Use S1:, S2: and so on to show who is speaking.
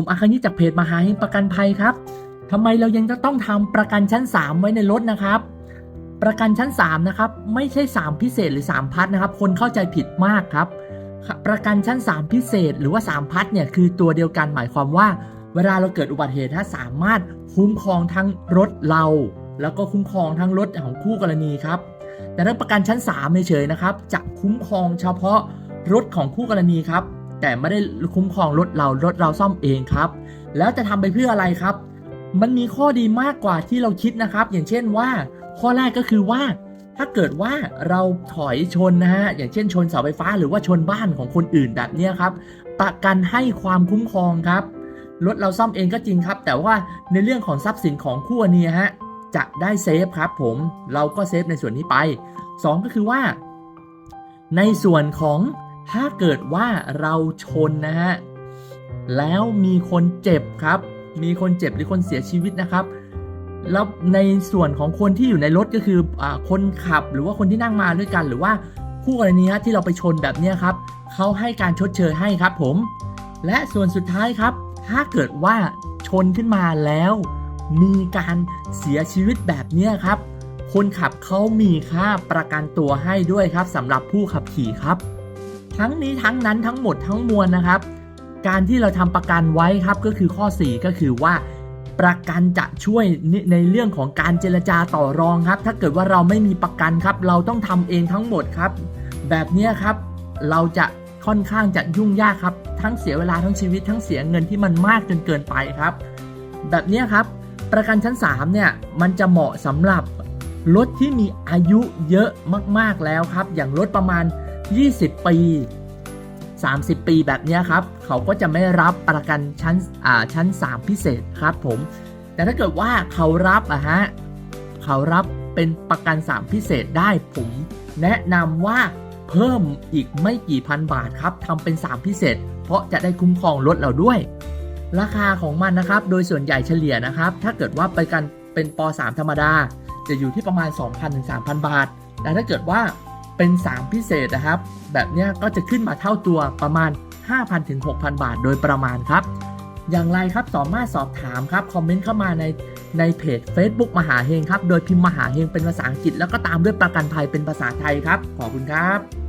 S1: ผมอาคานิจากเพจมหาเฮงประกันภัยครับทำไมเรายังจะต้องทำประกันชั้น 3 ไว้ในรถนะครับ ประกันชั้น 3 นะครับ ไม่ใช่ 3 พิเศษหรือ 3 พัทนะครับ คนเข้าใจผิดมากครับ ประกันชั้น 3 พิเศษหรือว่า 3 พัทเนี่ยคือตัวเดียวกันหมายความว่า เวลาเราเกิดอุบัติเหตุถ้าสามารถคุ้มครองทั้งรถเรา แล้วก็คุ้มครองทั้งรถของคู่กรณีครับ แต่ถ้าประกันชั้น3เฉยๆนะครับจะคุ้มครองเฉพาะรถของคู่กรณีครับ แต่ไม่ได้คุ้มครองรถเรารถเราซ่อมเองครับ แล้วจะทำไปเพื่ออะไรครับ มันมีข้อดีมากกว่าที่เราคิดนะครับ อย่างเช่นว่า ข้อแรกก็คือว่า ถ้าเกิดว่าเราถอยชนนะฮะอย่างเช่นชนเสาไฟฟ้าหรือว่าชนบ้านของคนอื่นแบบนี้ครับ ประกันให้ความคุ้มครองครับรถเราซ่อมเองก็จริงครับ แต่ว่าในเรื่องของทรัพย์สินของคู่กรณีฮะจะได้เซฟครับผมเราก็เซฟในส่วนนี้ไป 2 ก็คือว่า ในส่วนของ ถ้าเกิดว่าเราชนนะฮะแล้วมีคนเจ็บครับ มีคนเจ็บหรือคนเสียชีวิตนะครับแล้วในส่วนของคนที่อยู่ในรถก็คืออคนขับหรือว่าคนที่นั่งมาด้วยกัน หรือว่าคู่กรณีที่เราไปชนแบบนี้ครับเขาให้การชดเชยให้ครับผม และส่วนสุดท้ายครับ ถ้าเกิดว่าชนขึ้นมาแล้ว มีการเสียชีวิตแบบนี้ครับ คนขับเขามีค่าประกันตัวให้ด้วยครับสำหรับผู้ขับขี่ครับ ทั้งนี้ทั้งนั้นทั้งหมดทั้งมวลนะครับ การที่เราทำประกันไว้ครับก็คือข้อ 4 ก็คือว่า ประกันจะช่วยในเรื่องของการเจรจาต่อรองครับ ถ้าเกิดว่าเราไม่มีประกันครับ เราต้องทำเองทั้งหมดครับ แบบนี้ครับเราจะค่อนข้างจะยุ่งยากครับ ทั้งเสียเวลาทั้งชีวิตทั้งเสียเงินที่มันมากจนเกินไปครับ แบบนี้ครับ ประกันชั้น3เนี่ยมันจะเหมาะสำหรับรถที่มีอายุเยอะมากๆแล้วครับ อย่างรถประมาณ 20 ปี 30 ปีแบบนี้ครับ เขาก็จะไม่รับประกันชั้นอ่าชั้น 3 พิเศษครับผม แต่ถ้าเกิดว่าเขารับอะฮะเขารับเป็นประกัน 3 พิเศษได้ผม แนะนำว่าเพิ่มอีกไม่กี่พันบาทครับทำเป็น 3 พิเศษ เพราะจะได้คุ้มครองรถเราด้วย ราคาของมันนะครับ โดยส่วนใหญ่เฉลี่ยนะครับ ถ้าเกิดว่าไปกันเป็นป .3 ธรรมดา จะอยู่ที่ประมาณ 2,000ถึง3,000 บาท แต่ถ้าเกิดว่า เป็น 3 พิเศษนะครับ แบบนี้ก็จะขึ้นมาเท่าตัวประมาณ 5,000ถึง6,000 บาทโดยประมาณครับ อย่างไรครับสามารถสอบถามครับคอมเมนต์เข้ามาในในเพจ Facebook มหาเฮงครับ โดยพิมพ์มหาเฮงเป็นภาษาอังกฤษแล้วก็ตามด้วยประกันภัยเป็นภาษาไทยครับ ขอบคุณครับ